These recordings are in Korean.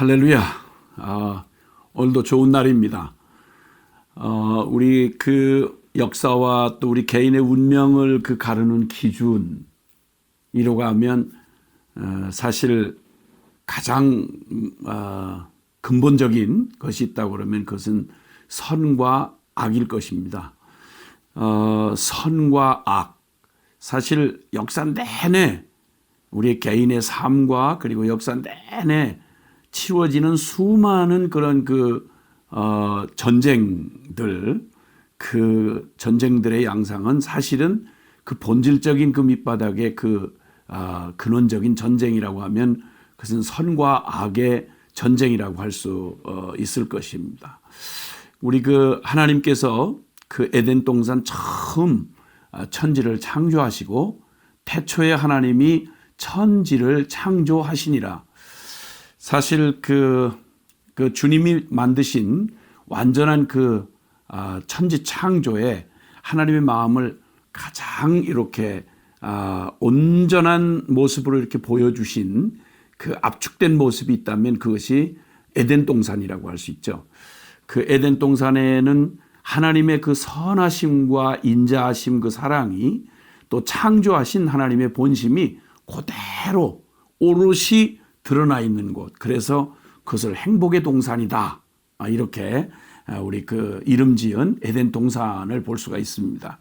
할렐루야. 아, 오늘도 좋은 날입니다. 어, 우리 그 역사와 또 우리 개인의 운명을 그 가르는 기준이라고 하면 어, 사실 가장 어, 근본적인 것이 있다고 그러면 그것은 선과 악일 것입니다. 어, 선과 악. 사실 역사 내내 우리 개인의 삶과 그리고 역사 내내 치러지는 수많은 그런 그, 어, 전쟁들, 그 전쟁들의 양상은 사실은 그 본질적인 그 밑바닥의 그, 어, 근원적인 전쟁이라고 하면 그것은 선과 악의 전쟁이라고 할수 어, 있을 것입니다. 우리 그 하나님께서 그 에덴 동산 처음 어, 천지를 창조하시고 태초에 하나님이 천지를 창조하시니라. 사실 그, 그 주님이 만드신 완전한 그 아, 천지 창조에 하나님의 마음을 가장 이렇게 아, 온전한 모습으로 이렇게 보여주신 그 압축된 모습이 있다면 그것이 에덴 동산이라고 할 수 있죠. 그 에덴 동산에는 하나님의 그 선하심과 인자하심 그 사랑이 또 창조하신 하나님의 본심이 그대로 오롯이 드러나 있는 곳. 그래서 그것을 행복의 동산이다. 아, 이렇게 아, 우리 그 이름 지은 에덴 동산을 볼 수가 있습니다.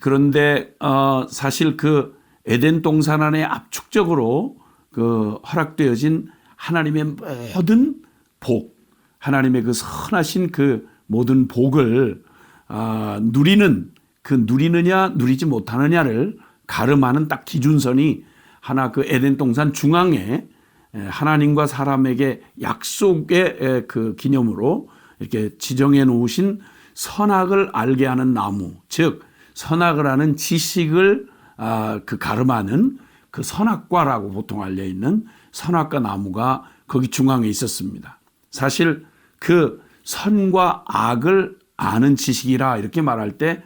그런데 어 사실 그 에덴 동산 안에 압축적으로 그 허락되어진 하나님의 모든 복, 하나님의 그 선하신 그 모든 복을 아 누리는 그 누리느냐 누리지 못하느냐를 가름하는 딱 기준선이 하나 그 에덴 동산 중앙에 하나님과 사람에게 약속의 그 기념으로 이렇게 지정해 놓으신 선악을 알게 하는 나무, 즉 선악을 하는 지식을 아, 그 가름하는 그 선악과라고 보통 알려 있는 선악과 나무가 거기 중앙에 있었습니다. 사실 그 선과 악을 아는 지식이라 이렇게 말할 때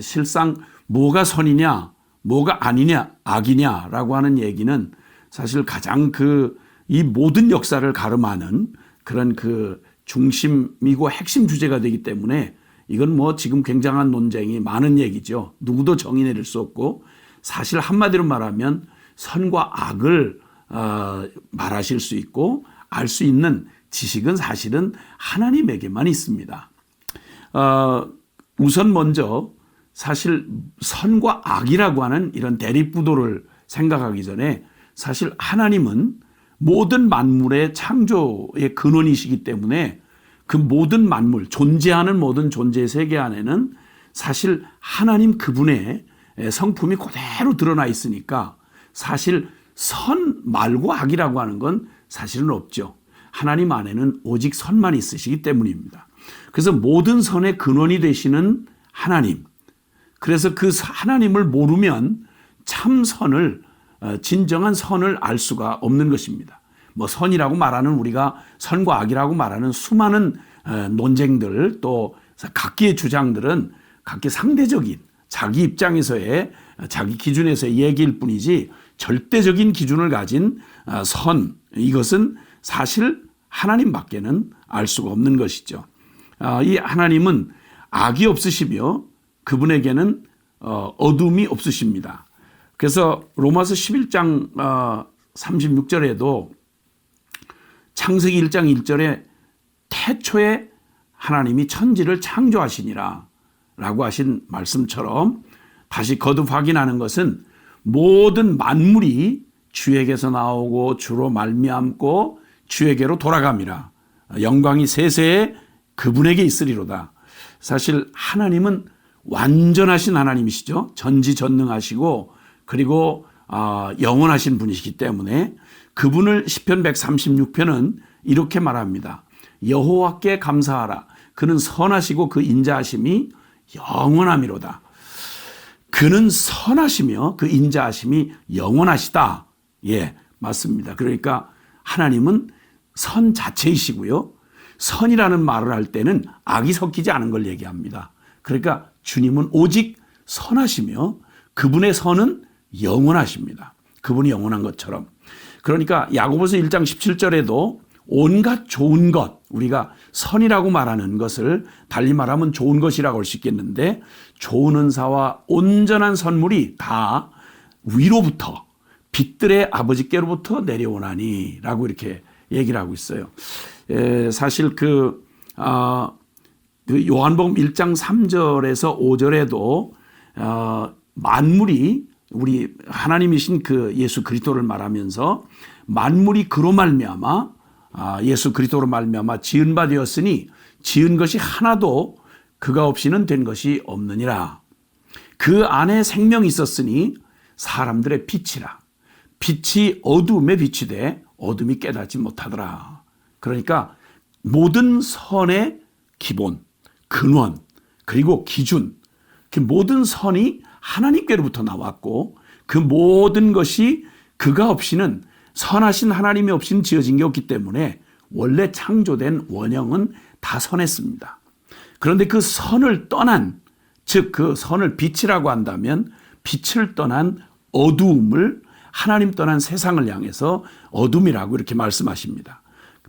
실상 뭐가 선이냐, 뭐가 아니냐, 악이냐라고 하는 얘기는 사실 가장 그 이 모든 역사를 가름하는 그런 그 중심이고 핵심 주제가 되기 때문에 이건 뭐 지금 굉장한 논쟁이 많은 얘기죠. 누구도 정의 내릴 수 없고 사실 한마디로 말하면 선과 악을 어, 말하실 수 있고 알 수 있는 지식은 사실은 하나님에게만 있습니다. 어, 우선 먼저 사실 선과 악이라고 하는 이런 대립구도를 생각하기 전에 사실 하나님은 모든 만물의 창조의 근원이시기 때문에 그 모든 만물, 존재하는 모든 존재 세계 안에는 사실 하나님 그분의 성품이 그대로 드러나 있으니까 사실 선 말고 악이라고 하는 건 사실은 없죠. 하나님 안에는 오직 선만 있으시기 때문입니다. 그래서 모든 선의 근원이 되시는 하나님. 그래서 그 하나님을 모르면 참 선을 어, 진정한 선을 알 수가 없는 것입니다. 뭐 선이라고 말하는 우리가 선과 악이라고 말하는 수많은 어, 논쟁들 또 각기의 주장들은 각기 상대적인 자기 입장에서의 자기 기준에서의 얘기일 뿐이지 절대적인 기준을 가진 어, 선 이것은 사실 하나님밖에는 알 수가 없는 것이죠. 이 하나님은 악이 없으시며 그분에게는 어둠이 없으십니다. 그래서 로마서 11장 36절에도 어, 창세기 1장 1절에 태초에 하나님이 천지를 창조하시니라 라고 하신 말씀처럼 다시 거듭 확인하는 것은 모든 만물이 주에게서 나오고 주로 말미암고 주에게로 돌아갑니다. 영광이 세세에 그분에게 있으리로다. 사실 하나님은 완전하신 하나님이시죠. 전지전능하시고 그리고 어, 영원하신 분이시기 때문에 그분을 시편 136편은 이렇게 말합니다. 여호와께 감사하라. 그는 선하시고 그 인자하심이 영원함이로다. 그는 선하시며 그 인자하심이 영원하시다. 예, 맞습니다. 그러니까 하나님은 선 자체이시고요. 선이라는 말을 할 때는 악이 섞이지 않은 걸 얘기합니다. 그러니까 주님은 오직 선하시며 그분의 선은 영원하십니다. 그분이 영원한 것처럼. 그러니까 야고보서 1장 17절에도 온갖 좋은 것, 우리가 선이라고 말하는 것을 달리 말하면 좋은 것이라고 할 수 있겠는데 좋은 은사와 온전한 선물이 다 위로부터 빛들의 아버지께로부터 내려오나니 라고 이렇게 얘기를 하고 있어요. 에, 사실 그, 아, 그 요한복음 1장 3절에서 5절에도 어, 만물이 우리 하나님이신 그 예수 그리스도를 말하면서 만물이 그로 말미암아 아, 예수 그리스도로 말미암아 지은 바 되었으니 지은 것이 하나도 그가 없이는 된 것이 없느니라. 그 안에 생명이 있었으니 사람들의 빛이라. 빛이 어둠에 빛이 돼 어둠이 깨닫지 못하더라. 그러니까 모든 선의 기본, 근원, 그리고 기준, 그 모든 선이 하나님께로부터 나왔고 그 모든 것이 그가 없이는 선하신 하나님이 없이는 지어진 게 없기 때문에 원래 창조된 원형은 다 선했습니다. 그런데 그 선을 떠난 즉 그 선을 빛이라고 한다면 빛을 떠난 어두움을 하나님 떠난 세상을 향해서 어둠이라고 이렇게 말씀하십니다.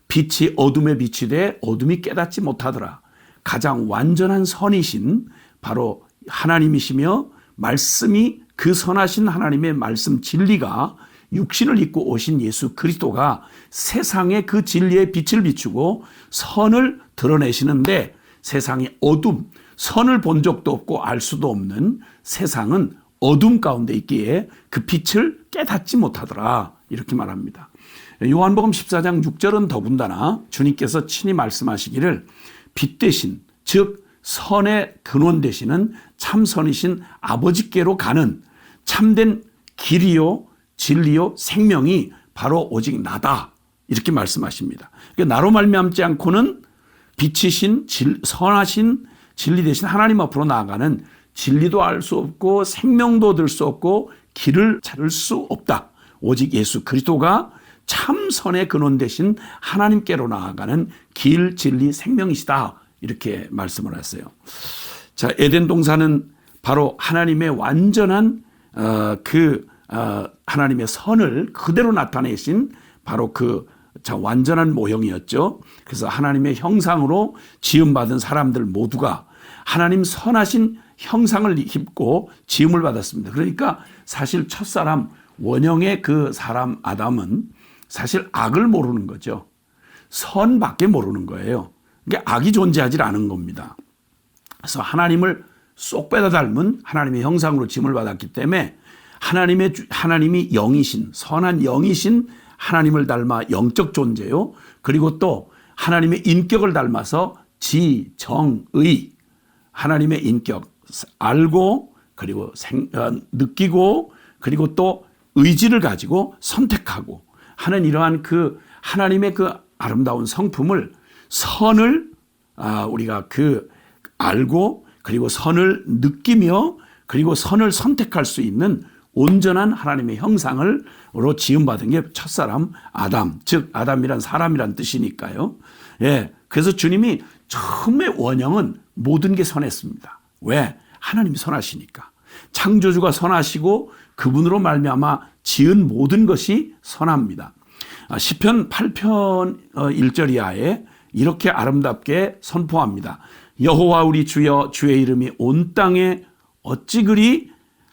빛이 어둠에 빛이 돼 어둠이 깨닫지 못하더라. 가장 완전한 선이신 바로 하나님이시며 말씀이 그 선하신 하나님의 말씀 진리가 육신을 입고 오신 예수 그리스도가 세상에 그 진리의 빛을 비추고 선을 드러내시는데 세상의 어둠, 선을 본 적도 없고 알 수도 없는 세상은 어둠 가운데 있기에 그 빛을 깨닫지 못하더라. 이렇게 말합니다. 요한복음 14장 6절은 더군다나 주님께서 친히 말씀하시기를 빛 대신 즉 선의 근원 되시는 참선이신 아버지께로 가는 참된 길이요 진리요 생명이 바로 오직 나다 이렇게 말씀하십니다. 그러니까 나로 말미암지 않고는 빛이신 질, 선하신 진리 대신 하나님 앞으로 나아가는 진리도 알 수 없고 생명도 얻을 수 없고 길을 찾을 수 없다. 오직 예수 그리스도가 참선의 근원 되신 하나님께로 나아가는 길, 진리, 생명이시다. 이렇게 말씀을 했어요. 자, 에덴 동산은 바로 하나님의 완전한 어, 그 어, 하나님의 선을 그대로 나타내신 바로 그 자, 완전한 모형이었죠. 그래서 하나님의 형상으로 지음받은 사람들 모두가 하나님 선하신 형상을 입고 지음을 받았습니다. 그러니까 사실 첫사람 원형의 그 사람 아담은 사실 악을 모르는 거죠. 선밖에 모르는 거예요. 그러니까 악이 존재하지 않은 겁니다. 그래서 하나님을 쏙 빼다 닮은 하나님의 형상으로 짐을 받았기 때문에 하나님의 하나님이 영이신 선한 영이신 하나님을 닮아 영적 존재요. 그리고 또 하나님의 인격을 닮아서 지, 정, 의 하나님의 인격 알고 그리고 생, 어, 느끼고 그리고 또 의지를 가지고 선택하고 하는 이러한 그 하나님의 그 아름다운 성품을 선을 아, 우리가 그 알고 그리고 선을 느끼며 그리고 선을 선택할 수 있는 온전한 하나님의 형상을로 지음받은 게 첫사람 아담, 즉 아담이란 사람이란 뜻이니까요. 예. 그래서 주님이 처음의 원형은 모든 게 선했습니다. 왜? 하나님이 선하시니까. 창조주가 선하시고 그분으로 말미암아 지은 모든 것이 선합니다. 아, 시편 8편 1절 어, 이하에 이렇게 아름답게 선포합니다. 여호와 우리 주여 주의 이름이 온 땅에 어찌 그리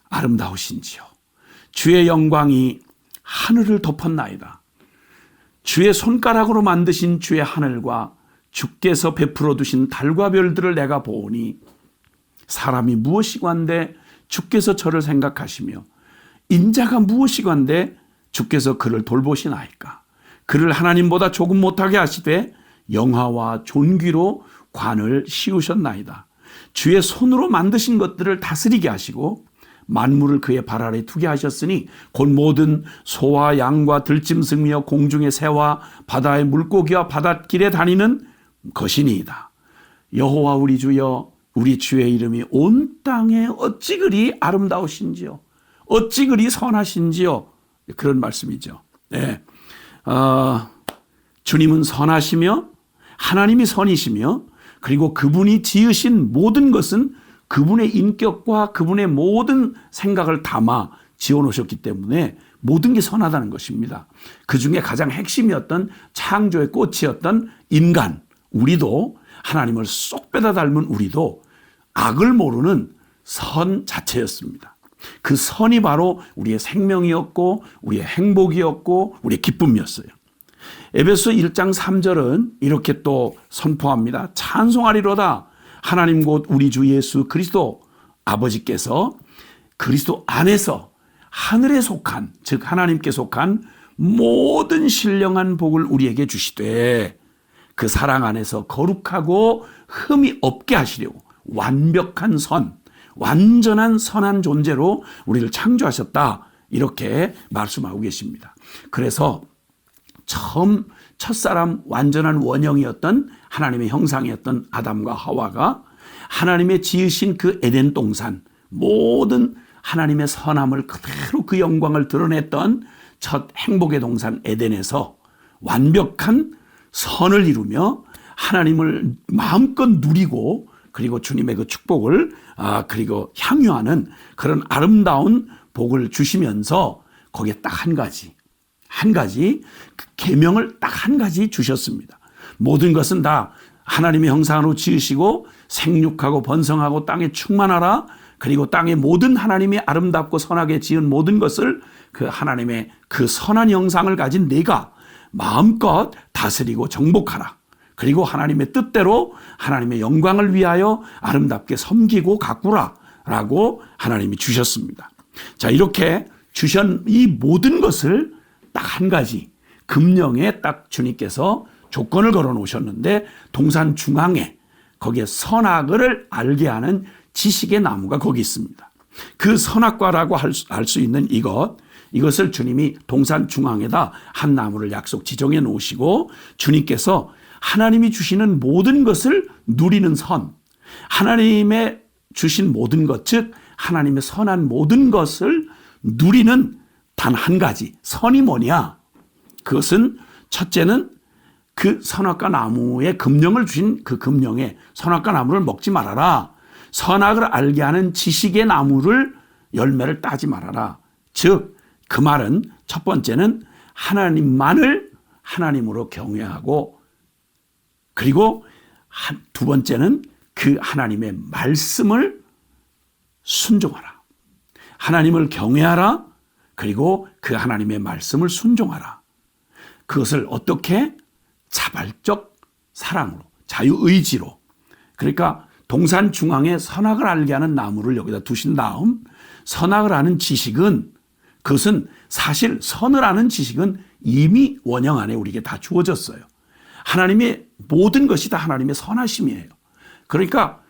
아름다우신지요. 주의 영광이 하늘을 덮었나이다. 주의 손가락으로 만드신 주의 하늘과 주께서 베풀어 두신 달과 별들을 내가 보오니 사람이 무엇이관데 주께서 저를 생각하시며 인자가 무엇이관데 주께서 그를 돌보시나이까 그를 하나님보다 조금 못하게 하시되 영화와 존귀로 관을 씌우셨나이다. 주의 손으로 만드신 것들을 다스리게 하시고 만물을 그의 발 아래 두게 하셨으니 곧 모든 소와 양과 들짐승이며 공중의 새와 바다의 물고기와 바닷길에 다니는 것이니이다. 여호와 우리 주여 우리 주의 이름이 온 땅에 어찌 그리 아름다우신지요. 어찌 그리 선하신지요. 그런 말씀이죠. 네. 어, 주님은 선하시며 하나님이 선이시며 그리고 그분이 지으신 모든 것은 그분의 인격과 그분의 모든 생각을 담아 지어 놓으셨기 때문에 모든 게 선하다는 것입니다. 그 중에 가장 핵심이었던 창조의 꽃이었던 인간, 우리도 하나님을 쏙 빼다 닮은 우리도 악을 모르는 선 자체였습니다. 그 선이 바로 우리의 생명이었고, 우리의 행복이었고, 우리의 기쁨이었어요. 에베소 1장 3절은 이렇게 또 선포합니다. 찬송하리로다. 하나님 곧 우리 주 예수 그리스도 아버지께서 그리스도 안에서 하늘에 속한 즉 하나님께 속한 모든 신령한 복을 우리에게 주시되 그 사랑 안에서 거룩하고 흠이 없게 하시려고 완벽한 선, 완전한 선한 존재로 우리를 창조하셨다. 이렇게 말씀하고 계십니다. 그래서 처음 첫사람 완전한 원형이었던 하나님의 형상이었던 아담과 하와가 하나님의 지으신 그 에덴 동산 모든 하나님의 선함을 그대로 그 영광을 드러냈던 첫 행복의 동산 에덴에서 완벽한 선을 이루며 하나님을 마음껏 누리고 그리고 주님의 그 축복을 아 그리고 향유하는 그런 아름다운 복을 주시면서 거기에 딱 한 가지 한 가지 그 계명을 딱 한 가지 주셨습니다. 모든 것은 다 하나님의 형상으로 지으시고 생육하고 번성하고 땅에 충만하라. 그리고 땅의 모든 하나님이 아름답고 선하게 지은 모든 것을 그 하나님의 그 선한 형상을 가진 내가 마음껏 다스리고 정복하라. 그리고 하나님의 뜻대로 하나님의 영광을 위하여 아름답게 섬기고 가꾸라. 라고 하나님이 주셨습니다. 자, 이렇게 주신 이 모든 것을 딱 한 가지 금령에 딱 주님께서 조건을 걸어 놓으셨는데 동산 중앙에 거기에 선악을 알게 하는 지식의 나무가 거기 있습니다. 그 선악과라고 할수 있는 이것, 이것을 주님이 동산 중앙에다 한 나무를 약속 지정해 놓으시고 주님께서 하나님이 주시는 모든 것을 누리는 선, 하나님의 주신 모든 것, 즉 하나님의 선한 모든 것을 누리는 단 한 가지 선이 뭐냐? 그것은 첫째는 그 선악과 나무의 금령을 주신 그 금령에 선악과 나무를 먹지 말아라. 선악을 알게 하는 지식의 나무를 열매를 따지 말아라. 즉, 그 말은 첫 번째는 하나님만을 하나님으로 경외하고 그리고 두 번째는 그 하나님의 말씀을 순종하라. 하나님을 경외하라. 그리고 그 하나님의 말씀을 순종하라. 그것을 어떻게 자발적 사랑으로, 자유의지로. 그러니까 동산 중앙에 선악을 알게 하는 나무를 여기다 두신 다음 선악을 아는 지식은 그것은 사실 선을 아는 지식은 이미 원형 안에 우리에게 다 주어졌어요. 하나님의 모든 것이 다 하나님의 선하심이에요. 그러니까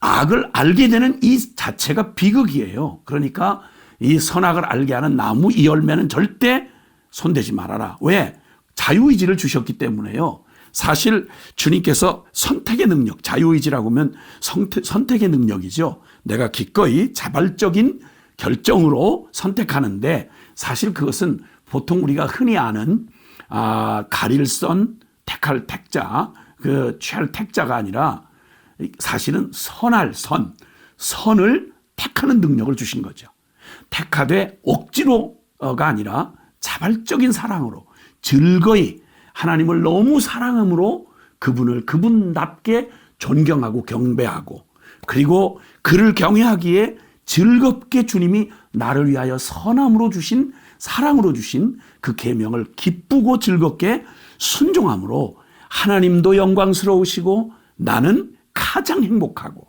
악을 알게 되는 이 자체가 비극이에요. 그러니까 이 선악을 알게 하는 나무 이 열매는 절대 손대지 말아라. 왜? 자유의지를 주셨기 때문에요. 사실 주님께서 선택의 능력, 자유의지라고 하면 선택, 의 능력이죠. 내가 기꺼이 자발적인 결정으로 선택하는데 사실 그것은 보통 우리가 흔히 아는 아, 가릴선, 택할 택자, 그 취할 택자가 아니라 사실은 선할 선, 선을 택하는 능력을 주신 거죠. 택하되 억지로가 아니라 자발적인 사랑으로 즐거이 하나님을 너무 사랑함으로 그분을 그분답게 존경하고 경배하고 그리고 그를 경외하기에 즐겁게 주님이 나를 위하여 선함으로 주신 사랑으로 주신 그 계명을 기쁘고 즐겁게 순종함으로 하나님도 영광스러우시고 나는 가장 행복하고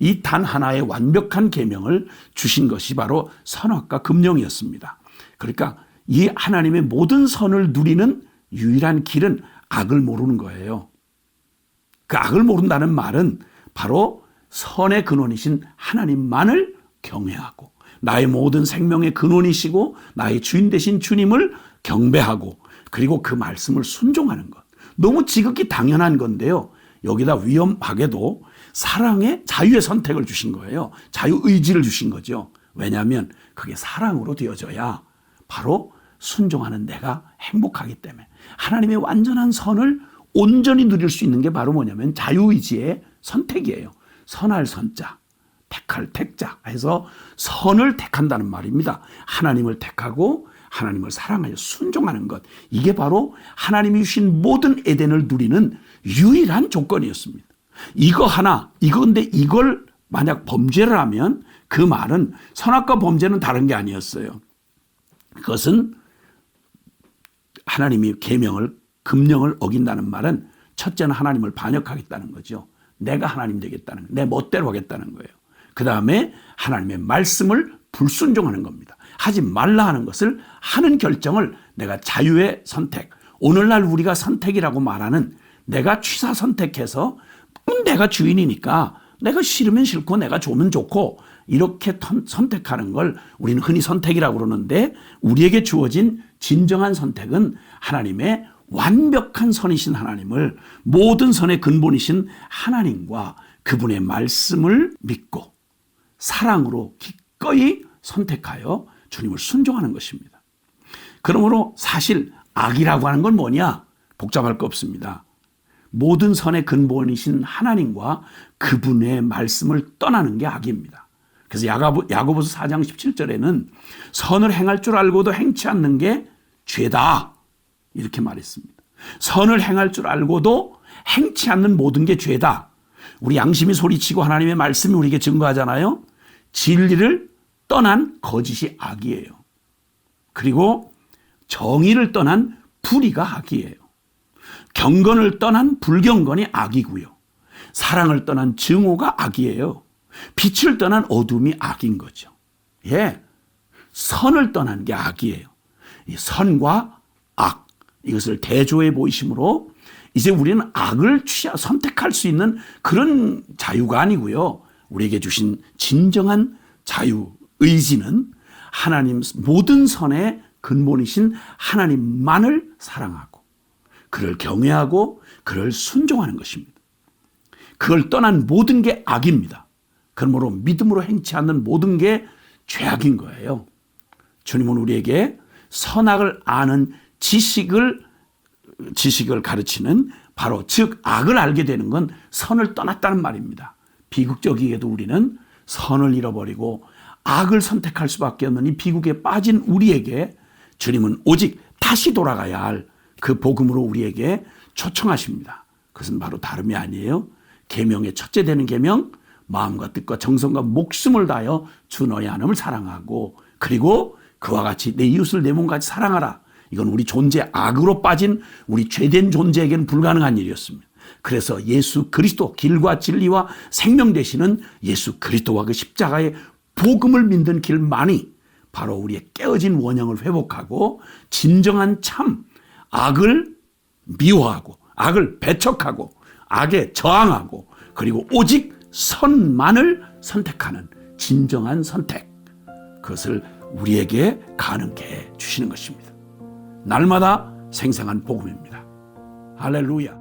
이 단 하나의 완벽한 계명을 주신 것이 바로 선악과 금령이었습니다. 그러니까 이 하나님의 모든 선을 누리는 유일한 길은 악을 모르는 거예요. 그 악을 모른다는 말은 바로 선의 근원이신 하나님만을 경외하고 나의 모든 생명의 근원이시고 나의 주인 되신 주님을 경배하고 그리고 그 말씀을 순종하는 것. 너무 지극히 당연한 건데요. 여기다 위험하게도 사랑의 자유의 선택을 주신 거예요. 자유 의지를 주신 거죠. 왜냐하면 그게 사랑으로 되어져야 바로 순종하는 내가 행복하기 때문에 하나님의 완전한 선을 온전히 누릴 수 있는 게 바로 뭐냐면 자유의지의 선택이에요. 선할 선자, 택할 택자 해서 선을 택한다는 말입니다. 하나님을 택하고 하나님을 사랑하여 순종하는 것. 이게 바로 하나님이 주신 모든 에덴을 누리는 유일한 조건이었습니다. 이거 하나, 이건데 이걸 만약 범죄를 하면 그 말은 선악과 범죄는 다른 게 아니었어요. 그것은 하나님이 계명을 금령을 어긴다는 말은 첫째는 하나님을 반역하겠다는 거죠. 내가 하나님 되겠다는 내 멋대로 하겠다는 거예요. 그 다음에 하나님의 말씀을 불순종하는 겁니다. 하지 말라 하는 것을 하는 결정을 내가 자유의 선택. 오늘날 우리가 선택이라고 말하는 내가 취사 선택해서 음, 내가 주인이니까 내가 싫으면 싫고 내가 좋으면 좋고 이렇게 선택하는 걸 우리는 흔히 선택이라고 그러는데 우리에게 주어진 진정한 선택은 하나님의 완벽한 선이신 하나님을 모든 선의 근본이신 하나님과 그분의 말씀을 믿고 사랑으로 기꺼이 선택하여 주님을 순종하는 것입니다. 그러므로 사실 악이라고 하는 건 뭐냐? 복잡할 거 없습니다. 모든 선의 근본이신 하나님과 그분의 말씀을 떠나는 게 악입니다. 그래서 야고보서 4장 17절에는 선을 행할 줄 알고도 행치 않는 게 죄다. 이렇게 말했습니다. 선을 행할 줄 알고도 행치 않는 모든 게 죄다. 우리 양심이 소리치고 하나님의 말씀이 우리에게 증거하잖아요. 진리를 떠난 거짓이 악이에요. 그리고 정의를 떠난 불의가 악이에요. 경건을 떠난 불경건이 악이고요. 사랑을 떠난 증오가 악이에요. 빛을 떠난 어둠이 악인 거죠. 예. 선을 떠난 게 악이에요. 이 선과 악 이것을 대조해 보이심으로 이제 우리는 악을 취하 선택할 수 있는 그런 자유가 아니고요. 우리에게 주신 진정한 자유 의지는 하나님 모든 선의 근본이신 하나님만을 사랑하고 그를 경외하고 그를 순종하는 것입니다. 그걸 떠난 모든 게 악입니다. 그러므로 믿음으로 행치 않는 모든 게 죄악인 거예요. 주님은 우리에게 선악을 아는 지식을 지식을 가르치는 바로 즉 악을 알게 되는 건 선을 떠났다는 말입니다. 비극적이게도 우리는 선을 잃어버리고 악을 선택할 수밖에 없는 이 비극에 빠진 우리에게 주님은 오직 다시 돌아가야 할 그 복음으로 우리에게 초청하십니다. 그것은 바로 다름이 아니에요. 계명의 첫째 되는 계명 마음과 뜻과 정성과 목숨을 다하여 주 너의 하나님을 사랑하고 그리고 그와 같이 내 이웃을 내 몸같이 사랑하라. 이건 우리 존재 악으로 빠진 우리 죄된 존재에게는 불가능한 일이었습니다. 그래서 예수 그리스도 길과 진리와 생명 되시는 예수 그리스도와 그 십자가의 복음을 믿는 길만이 바로 우리의 깨어진 원형을 회복하고 진정한 참 악을 미워하고 악을 배척하고 악에 저항하고 그리고 오직 선만을 선택하는 진정한 선택. 그것을 우리에게 가능케 해 주시는 것입니다. 날마다 생생한 복음입니다. 할렐루야.